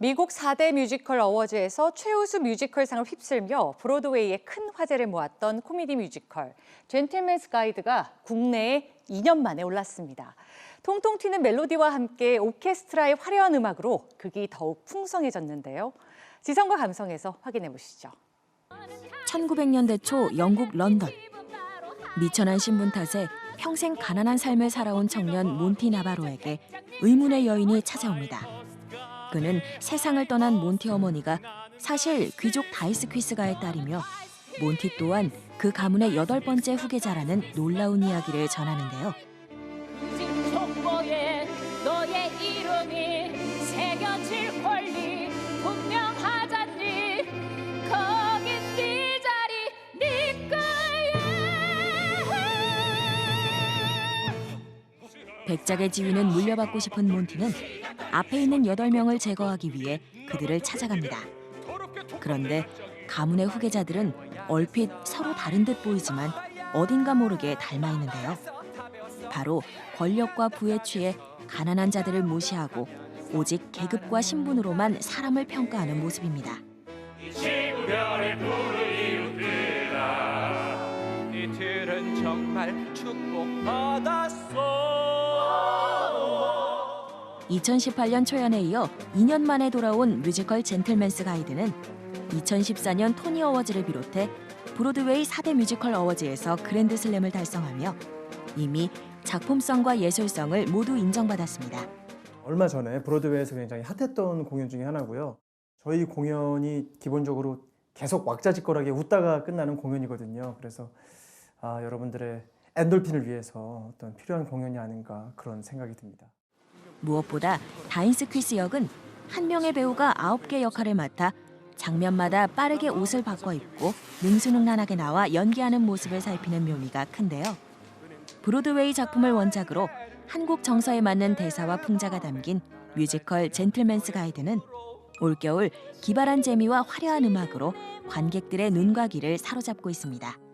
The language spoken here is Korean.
미국 4대 뮤지컬 어워즈에서 최우수 뮤지컬상을 휩쓸며 브로드웨이에 큰 화제를 모았던 코미디 뮤지컬 젠틀맨스 가이드가 국내에 2년 만에 올랐습니다. 통통 튀는 멜로디와 함께 오케스트라의 화려한 음악으로 극이 더욱 풍성해졌는데요. 지성과 감성에서 확인해 보시죠. 1900년대 초 영국 런던. 미천한 신분 탓에 평생 가난한 삶을 살아온 청년 몬티 나바로에게 의문의 여인이 찾아옵니다. 그는 세상을 떠난 몬티 어머니가 사실 귀족 다이스퀴스가의 딸이며 몬티 또한 그 가문의 여덟 번째 후계자라는 놀라운 이야기를 전하는데요. 진 백작의 지위는 물려받고 싶은 몬티는 앞에 있는 여덟 명을 제거하기 위해 그들을 찾아갑니다. 그런데 가문의 후계자들은 얼핏 서로 다른 듯 보이지만 어딘가 모르게 닮아 있는데요. 바로 권력과 부에 취해 가난한 자들을 무시하고 오직 계급과 신분으로만 사람을 평가하는 모습입니다. 이틀은 정말 축복받았어 2018년 초연에 이어 2년 만에 돌아온 뮤지컬 젠틀맨스 가이드는 2014년 토니 어워즈를 비롯해 브로드웨이 4대 뮤지컬 어워즈에서 그랜드 슬램을 달성하며 이미 작품성과 예술성을 모두 인정받았습니다. 얼마 전에 브로드웨이에서 굉장히 핫했던 공연 중에 하나고요. 저희 공연이 기본적으로 계속 왁자지껄하게 웃다가 끝나는 공연이거든요. 그래서 아, 여러분들의 엔돌핀을 위해서 어떤 필요한 공연이 아닌가 그런 생각이 듭니다. 무엇보다 다인스 퀴스 역은 한 명의 배우가 아홉 개 역할을 맡아 장면마다 빠르게 옷을 바꿔 입고 능수능란하게 나와 연기하는 모습을 살피는 묘미가 큰데요. 브로드웨이 작품을 원작으로 한국 정서에 맞는 대사와 풍자가 담긴 뮤지컬 젠틀맨스 가이드는 올겨울 기발한 재미와 화려한 음악으로 관객들의 눈과 귀를 사로잡고 있습니다.